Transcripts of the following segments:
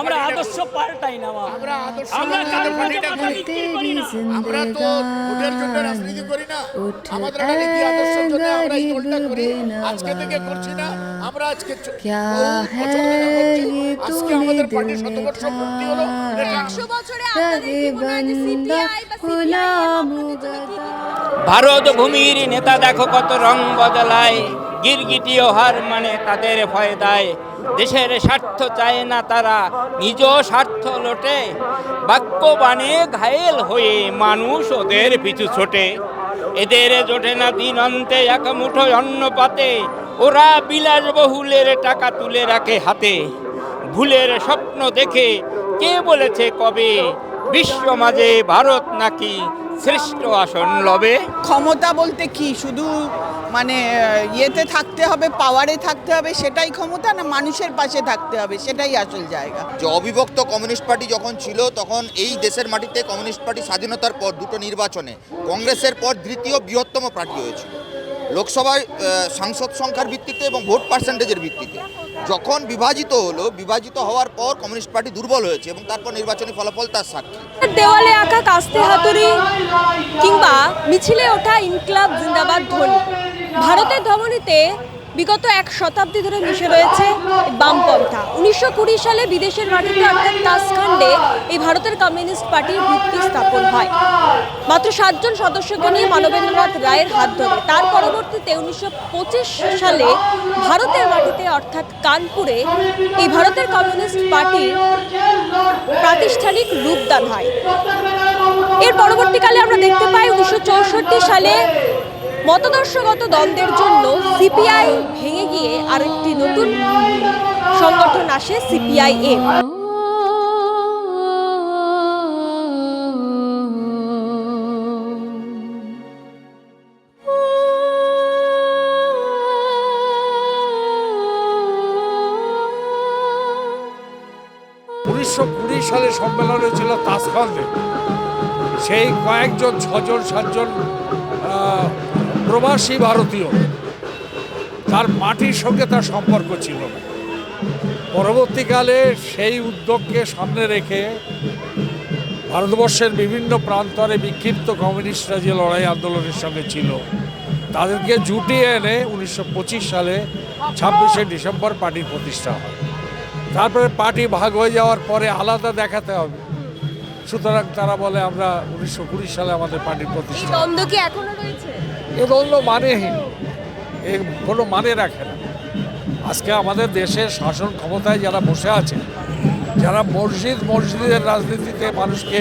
আমরা আদর্শ পাল্টাই না আমরা আদর্শ আমরা তো ভোটের জন্য রাজনীতি করি না। আমাদের জন্য আমরা এই করি। আজকে থেকে করছি না। আমরা আজকে আজকে আমাদের পার্টি শতবর্ষ পূর্তি হলো। ভারত ভূমির নেতা দেখো কত রং বদলায়। গিরগিটিও হার মানে তাদের ভয় দেয়। দেশের স্বার্থ চায় না তারা, নিজ স্বার্থ লোটে বাক্যবাণে ঘায়েল হয়ে মানুষ ওদের পিছু ছোটে। এদের জোটে না দিন অন্তে এক মুঠো অন্ন পাতে ওরা বিলাস বহুলের টাকা তুলে রাখে হাতে। ভুলের স্বপ্ন দেখে কে বলেছে কবে? বিশ্ব মাঝে ভারত নাকি শ্রেষ্ঠ আসন লবে? ক্ষমতা বলতে কি? শুধু মানে ইয়েতে থাকতে হবে পাওয়ারে থাকতে হবে সেটাই ক্ষমতা না মানুষের পাশে থাকতে হবে সেটাই আসল জায়গা। যে অবিভক্ত কমিউনিস্ট পার্টি যখন ছিল তখন এই দেশের মাটিতে কমিউনিস্ট পার্টি স্বাধীনতার পর দুটো নির্বাচনে কংগ্রেসের পর দ্বিতীয় বৃহত্তম পার্টি হয়েছিল। লোকসভায় সাংসদ সংখ্যার ভিত্তিতে এবং ভোট পার্সেন্টেজের ভিত্তিতে। যখন বিভাজিত হলো বিভাজিত হওয়ার পর কমিউনিস্ট পার্টি দুর্বল হয়েছে এবং তারপর নির্বাচনী ফলাফল তার সাক্ষী। দেওয়ালে আঁকা কাস্তে হাতুড়ি কিংবা মিছিলে ওঠা ইনকলাব জিন্দাবাদ ধ্বনি। ভারতের ধমনীতে বিগত এক শতাব্দী ধরে মিশে রয়েছে বামপন্থা। উনিশশো কুড়ি সালে বিদেশের মাটিতে অর্থাৎ তাসখান্ডে এই ভারতের কমিউনিস্ট পার্টির ভিত্তি স্থাপন হয়। মাত্র সাতজন সদস্যকে নিয়ে মানবেন্দ্রনাথ রায়ের হাত ধরে। তার পরবর্তীতে উনিশশো পঁচিশ সালে ভারতের মাটিতে অর্থাৎ কানপুরে এই ভারতের কমিউনিস্ট পার্টির প্রাতিষ্ঠানিক রূপদান হয়। এর পরবর্তীকালে আমরা দেখতে পাই উনিশশো চৌষট্টি সালে মতদর্শগত দ্বন্দ্বের জন্য সিপিআই ভেঙে গিয়ে আরেকটি নতুন সংগঠন আসে সিপিআইএম উনিশশো কুড়ি সালে সম্মেলন হয়েছিল তাসখন্দে সেই কয়েকজন, ছজন, সাতজন প্রবাসী ভারতীয়, তার মাটির সঙ্গে তার সম্পর্ক ছিল পরবর্তীকালে সেই উদ্যোগকে সামনে রেখে ভারতবর্ষের বিভিন্ন প্রান্তরে বিক্ষিপ্ত কমিউনিস্টরা যে লড়াই আন্দোলনের সঙ্গে ছিল, তাদেরকে জুটিয়ে এনে উনিশশো পঁচিশ সালে ছাব্বিশে ডিসেম্বর পার্টির প্রতিষ্ঠা হয়। তারপরে পার্টি ভাগ হয়ে যাওয়ার পরে আলাদা দেখাতে হবে। সুতরাং তারা বলে, আমরা উনিশশো কুড়ি সালে আমাদের পার্টির প্রতিষ্ঠা এখনও রয়েছে? এ দ্বন্দ্ব মানেহীন। এ কোনো মানে রাখে না। আজকে আমাদের দেশের শাসন ক্ষমতায় যারা বসে আছে, যারা মসজিদ মসজিদের রাজনীতিতে মানুষকে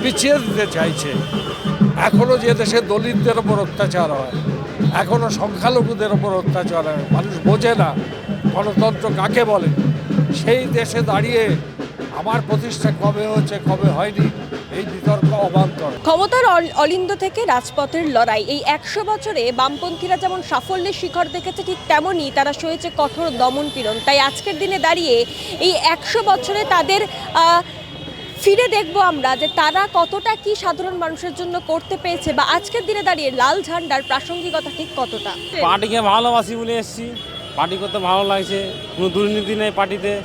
পিছিয়ে দিতে চাইছে এখনও যে দেশে দলিতদের ওপর অত্যাচার হয় এখনও সংখ্যালঘুদের ওপর অত্যাচার হয়, মানুষ বোঝে না গণতন্ত্র কাকে বলে। সেই দেশে দাঁড়িয়ে আমার প্রতিষ্ঠা কবে হচ্ছে কবে হয়নি এই বিতর্ক অবান্তর। ক্ষমতার অল- অলিন্দ থেকে রাজপথের লড়াই। এই একশো বছরে বামপন্থীরা যেমন সাফল্যের শিখর দেখেছে ঠিক তেমনই তারা সয়েছে কঠোর দমন পীড়ন। তাই আজকের দিনে দাঁড়িয়ে এই একশো বছরে তাদের ফিরে দেখব আমরা যে তারা কতটা কি সাধারণ মানুষের জন্য করতে পেরেছে বা আজকের দিনে দাঁড়িয়ে লাল ঝান্ডার প্রাসঙ্গিকতা ঠিক কতটা? পার্টিকে ভালোবাসি বলে এসেছি। পার্টি করতে ভালো লাগছে। কোনো দুর্নীতি নেই পার্টিতে।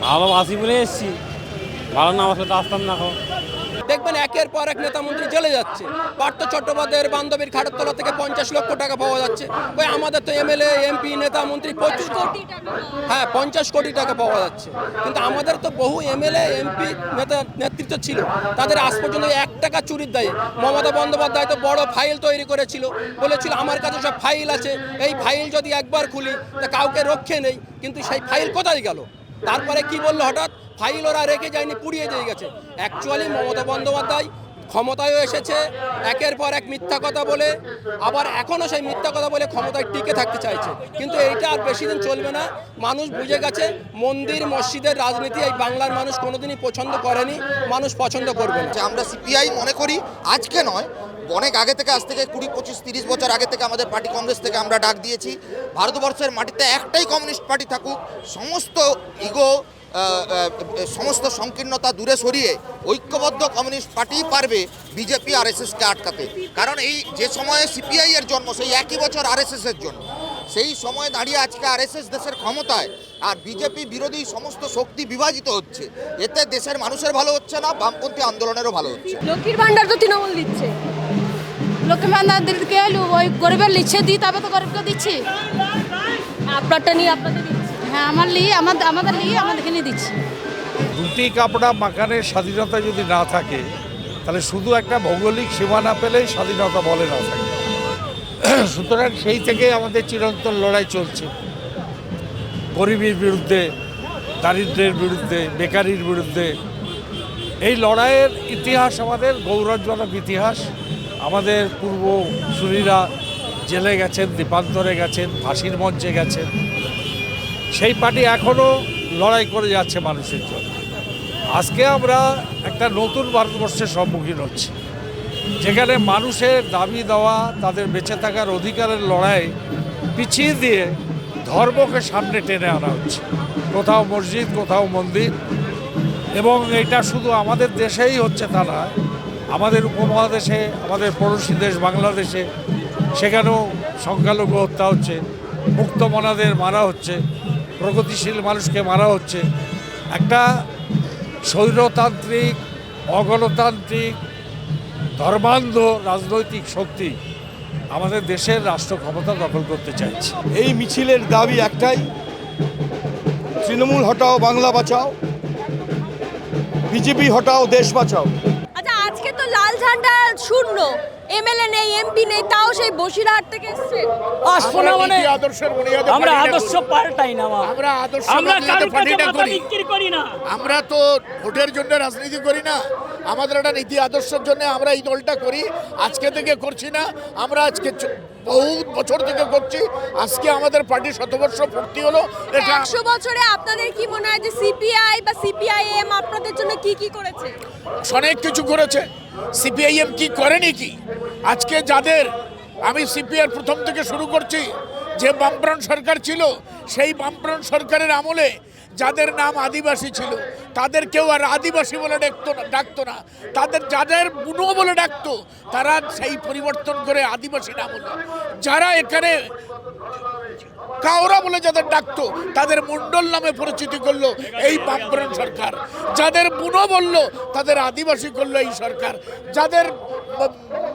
ভালোবাসি বলে এসেছি। ভালো না বাসলে তো আসতাম না এখন। দেখবেন একের পর এক নেতা মন্ত্রী চলে যাচ্ছে। পার্থ চট্টোপাধ্যায়ের বান্ধবীর খাটতলা থেকে পঞ্চাশ লক্ষ টাকা পাওয়া যাচ্ছে। ওই আমাদের তো এমএলএ এমপি নেতা মন্ত্রী প্রচুর কোটি হ্যাঁ পঞ্চাশ কোটি টাকা পাওয়া যাচ্ছে। কিন্তু আমাদের তো বহু এমএলএ এমপি নেতা নেতৃত্ব ছিল। তাদের আজ পর্যন্ত এক টাকা চুরির দায়ে মমতা বন্দ্যোপাধ্যায় তো বড় ফাইল তৈরি করেছিল। বলেছিল আমার কাছে সব ফাইল আছে। এই ফাইল যদি একবার খুলি তা কাউকে রক্ষে নেই। কিন্তু সেই ফাইল কোথায় গেল? তারপরে কি বলল হঠাৎ? ফাইল ওরা রেখে যায়নি, পুড়িয়ে দিয়ে গেছে। অ্যাকচুয়ালি মমতা বন্দ্যোপাধ্যায় ক্ষমতায়ও এসেছে, একের পর এক মিথ্যা কথা বলে, আবার এখনও সেই মিথ্যা কথা বলে ক্ষমতায় টিকে থাকতে চাইছে। কিন্তু এইটা আর বেশি দিন চলবে না। মানুষ বুঝে গেছে, মন্দির, মসজিদের রাজনীতি এই বাংলার মানুষ কোনোদিনই পছন্দ করেনি, মানুষ পছন্দ করবে না। আমরা সিপিআই মনে করি, আজকে নয়, অনেক আগে থেকে, আজ থেকে কুড়ি, পঁচিশ, তিরিশ বছর আগে থেকে আমাদের পার্টি কংগ্রেস থেকে আমরা ডাক দিয়েছি। ভারতবর্ষের মাটিতে একটাই কমিউনিস্ট পার্টি থাকুক, সমস্ত ইগো সমস্ত সংকীর্ণতা দূরে সরিয়ে ঐক্যবদ্ধ কমিউনিস্ট পার্টিই পারবে বিজেপি আর এসএসকে আটকাতে। কারণ এই যে সময়ে সিপিআই এর জন্ম, সেই একই বছর আর এর জন্য সেই সময় দাঁড়িয়ে আজকে আরএসএস দেশের ক্ষমতায় আর বিজেপি বিরোধী সমস্ত শক্তি বিভাজিত হচ্ছে। এতে দেশের মানুষের ভালো হচ্ছে না, বামপন্থী আন্দোলনেরও ভালো হচ্ছে। লক্ষ্মীর ভান্ডার তো তৃণমূল দিচ্ছে। লক্ষ্মী ভান্ডার দিদিকে ওই গরিবের লিখছে দিই তবে তো গরিবকে দিচ্ছি। আপনারটা নিয়ে আপনাদের হ্যাঁ আমার লিয়ে আমাদের আমাদের লিয়ে আমাদেরকে নিয়ে দিচ্ছি। রুটি কাপড়া মাখানের স্বাধীনতা যদি না থাকে, তাহলে শুধু একটা ভৌগোলিক সীমানা পেলেই স্বাধীনতা বলে না থাকে। সুতরাং সেই থেকে আমাদের চিরন্তন লড়াই চলছে। গরিবের বিরুদ্ধে দারিদ্র্যের বিরুদ্ধে, বেকারির বিরুদ্ধে। এই লড়াইয়ের ইতিহাস আমাদের, গৌরবজনক ইতিহাস। আমাদের পূর্বসূরীরা জেলে গেছেন দ্বীপান্তরে গেছেন, ফাঁসির মঞ্চে গেছেন। সেই পার্টি এখনও লড়াই করে যাচ্ছে মানুষের জন্য। আজকে আমরা একটা নতুন ভারতবর্ষের সম্মুখীন হচ্ছি, যেখানে মানুষের দাবি দেওয়া, তাদের বেঁচে থাকার অধিকারের লড়াই পিছিয়ে দিয়ে ধর্মকে সামনে টেনে আনা হচ্ছে। কোথাও মসজিদ, কোথাও মন্দির, এবং এটা শুধু আমাদের দেশেই হচ্ছে তা না, আমাদের উপমহাদেশে, আমাদের পড়োশী দেশ বাংলাদেশে, সেখানেও সংখ্যালঘু হত্যা হচ্ছে মুক্তমনাদের মারা হচ্ছে প্রগতিশীল মানুষকে মারা হচ্ছে। একটা স্বৈরতান্ত্রিক অগণতান্ত্রিক ধর্মান্ধ রাজনৈতিক শক্তি আমাদের দেশের রাষ্ট্র ক্ষমতা দখল করতে চাইছে। এই মিছিলের দাবি একটাই তৃণমূল হটাও বাংলা বাঁচাও বিজেপি হটাও দেশ বাঁচাও। আচ্ছা আজকে তো লাল ঝান্ডা শূন্য। এমএলএ নেই এমপি নেই তাও সেই বসিরহাট থেকে এসছে। আসব না মানে আদর্শের বুনিয়াদে আমরা আদর্শ পাল্টাই না আমরা আদর্শ আমরা কাছে পার্টিটা মাথা করি বিক্রি করি না। আমরা তো ভোটের জন্য রাজনীতি করি না। আমাদের একটা নীতি আদর্শের জন্য আমরা এই দলটা করি। আজকে থেকে করছি না। আমরা আজকে বহু বছর থেকে করছি। আজকে আমাদের পার্টি শতবর্ষ পূর্তি হলো। এটা একশো বছরে আপনাদের কি মনে হয় যে সিপিআই বা সিপিআইএম আপনাদের জন্য কি কি করেছে? অনেক কিছু করেছে। সিপিআইএম কি করেনি কি? আজকে যাদের, আমি সিপিআর প্রথম থেকে শুরু করছি, যে বামপ্রাণ সরকার ছিল, সেই বামপ্রাণ সরকারের আমলে যাদের নাম আদিবাসী ছিল তাদের কেউ আর আদিবাসী বলে ডাকতো না ডাকতো না। তাদের যাদের বুনো বলে ডাকতো, তারা সেই পরিবর্তন করে আদিবাসী নাম হলো যারা এখানে কাওরা বলে যাদের ডাকতো, তাদের মণ্ডল নামে পরিচিতি করল এই বামফ্রন্ট সরকার। যাদের বুনো বলল, তাদের আদিবাসী করল এই সরকার। যাদের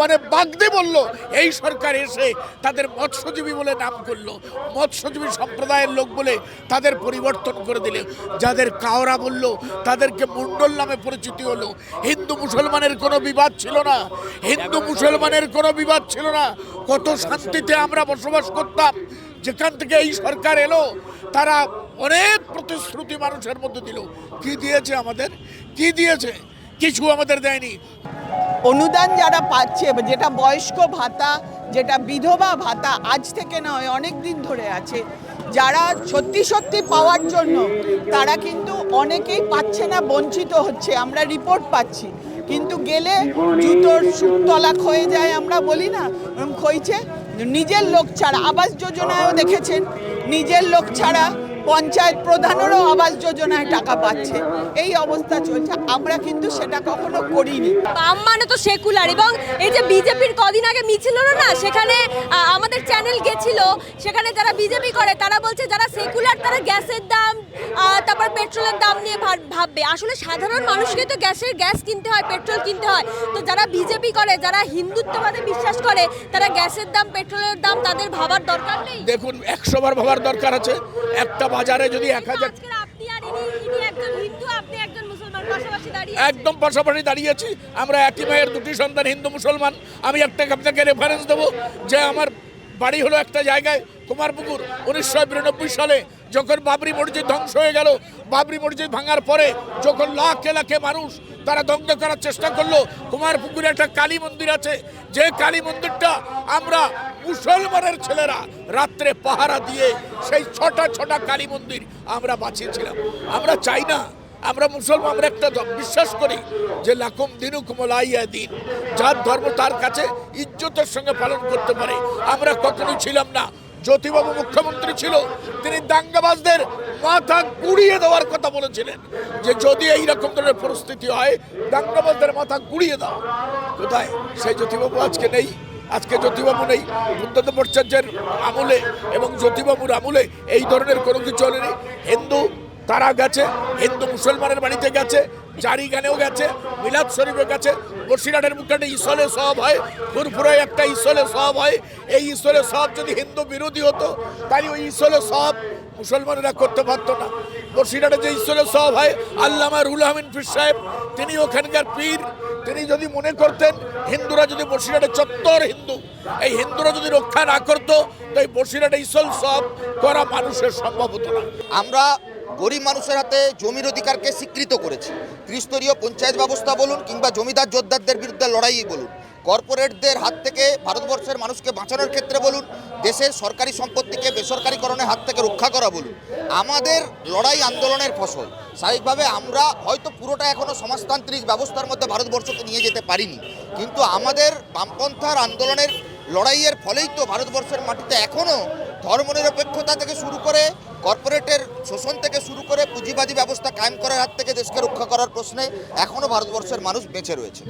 মানে বাগদে বলল, এই সরকার এসে তাদের মৎস্যজীবী বলে নাম করল। মৎস্যজীবী সম্প্রদায়ের লোক বলে তাদের পরিবর্তন করে দিলে। যাদের কাওরা বলল তাদেরকে মণ্ডল নামে পরিচিতি হলো। হিন্দু মুসলমানের কোনো বিবাদ ছিল না। হিন্দু মুসলমানের কোনো বিবাদ ছিল না। কত শান্তিতে আমরা বসবাস করতাম। যেখান থেকে এই সরকার এলো, তারা অনেক প্রতিশ্রুতি মানুষের মধ্যে দিল। কি দিয়েছে আমাদের? কি দিয়েছে? কিছু আমাদের দেয়নি। অনুদান যারা পাচ্ছে, যেটা বয়স্ক ভাতা, যেটা বিধবা ভাতা, আজ থেকে নয়, অনেক দিন ধরে আছে। যারা সত্যি সত্যি পাওয়ার জন্য, তারা কিন্তু অনেকেই পাচ্ছে না, বঞ্চিত হচ্ছে, আমরা রিপোর্ট পাচ্ছি। কিন্তু গেলে জুতোর সুতলা ক্ষয়ে যায়, আমরা বলি না ওরকম খইছে নিজের লোক ছাড়া, আবাস যোজনায়ও দেখেছেন, নিজের লোক ছাড়া পঞ্চায়েত প্রধানেরও আবাস যোজনায় টাকা পাচ্ছে। এই অবস্থা চলছে আমরা কিন্তু সেটা কখনো করিনি। বাম মানে তো সেকুলার এবং এই যে বিজেপির কদিন আগে মিছিল হলো না সেখানে আমাদের চ্যানেল গেছিল সেখানে যারা বিজেপি করে তারা বলছে যারা সেকুলার তারা গ্যাসের দাম তারপর পেট্রোলের দাম নিয়ে ভাব- ভাববে। আসলে সাধারণ মানুষকে তো গ্যাসের গ্যাস কিনতে হয় পেট্রোল কিনতে হয়। তো যারা বিজেপি করে যারা হিন্দুত্ববাদে বিশ্বাস করে তারা গ্যাসের দাম পেট্রোলের দাম তাদের ভাবার দরকার নেই? দেখুন একশো বার ভাবার দরকার আছে একটা বাজারে যদি এক হাজার। একদম পাশাপাশি দাঁড়িয়েছি আমরা একই মায়ের দুটি সন্তান হিন্দু মুসলমান আমি একটা আপনাকে রেফারেন্স দেবো যে আমার বাড়ি হলো একটা জায়গায় কুমারপুকুর উনিশশো বিরানব্বই সালে যখন বাবরি মসজিদ ধ্বংস হয়ে গেল, বাবরি মসজিদ ভাঙার পরে যখন লাখে লাখে মানুষ তারা দগ্ধ করার চেষ্টা করল, কুমারপুকুরে একটা কালী মন্দির আছে, যে কালী মন্দিরটা আমরা মুসলমানের ছেলেরা রাত্রে পাহারা দিয়ে সেই ছটা ছটা কালী মন্দির আমরা বাঁচিয়েছিলাম। আমরা চাই না, আমরা মুসলমান, আমরা একটা বিশ্বাস করি যে লাকুম দিনু কুমলাইয়া দিন, যার ধর্ম তার কাছে ইজ্জতের সঙ্গে পালন করতে পারে। আমরা কখনোই ছিলাম না জ্যোতিবাবু মুখ্যমন্ত্রী ছিল, তিনি দাঙ্গাবাজদের মাথা গুড়িয়ে দেওয়ার কথা বলেছিলেন যে যদি এই রকম ধরনের পরিস্থিতি হয়, দাঙ্গাবাজদের মাথা গুড়িয়ে দাও। কোথায়? সেই জ্যোতিবাবু আজকে নেই। আজকে জ্যোতিবাবু নেই। বুদ্ধদেব ভট্টাচার্যের আমলে এবং জ্যোতিবাবুর আমলে এই ধরনের কোনো কিছু হলেনি। হিন্দু তারা গেছে, হিন্দু মুসলমানের বাড়িতে গেছে জারি গানেও গেছে, মিলাদ শরীফে গেছে। বসিরহাটের মুখে একটা ইসলে সব হয়, ফুরফুরায় একটা ইসলে সব হয়। এই ইসলে সব যদি হিন্দু বিরোধী হতো তাই ওই ইসলে সব মুসলমানেরা করতে পারতো না। বসিরহাটে যে ইসলে সব হয়, আল্লামা রুল আহমিন ফির সাহেব, তিনি ওখানকার পীর, তিনি যদি মনে করতেন হিন্দুরা যদি বসিরহাটে চত্বর হিন্দু, এই হিন্দুরা যদি রক্ষা না করতো তো এই বসিরহাটে ইসল সব করা মানুষের সম্ভব হতো না। আমরা গরিব মানুষের হাতে জমির অধিকারকে স্বীকৃত করেছে। ত্রিস্তরীয় পঞ্চায়েত ব্যবস্থা বলুন কিংবা জমিদার যোদ্ধারদের বিরুদ্ধে লড়াই বলুন। কর্পোরেটদের হাত থেকে ভারতবর্ষের মানুষকে বাঁচানোর ক্ষেত্রে বলুন, দেশের সরকারি সম্পত্তিকে বেসরকারিকরণের হাত থেকে রক্ষা করা বলুন। আমাদের লড়াই আন্দোলনের ফসল। স্বাভাবিকভাবে আমরা হয়তো পুরোটা এখনও সমাজতান্ত্রিক ব্যবস্থার মধ্যে ভারতবর্ষকে নিয়ে যেতে পারিনি। কিন্তু আমাদের বামপন্থার আন্দোলনের লড়াইয়ের ফলেই তো ভারতবর্ষের মাটিতে এখনও ধর্মনিরপেক্ষতা থেকে শুরু করে কর্পোরেটের শোষণ থেকে শুরু করে পুঁজিবাদী ব্যবস্থা কায়েম করার হাত থেকে দেশকে রক্ষা করার প্রশ্নে এখনও ভারতবর্ষের মানুষ বেঁচে রয়েছে।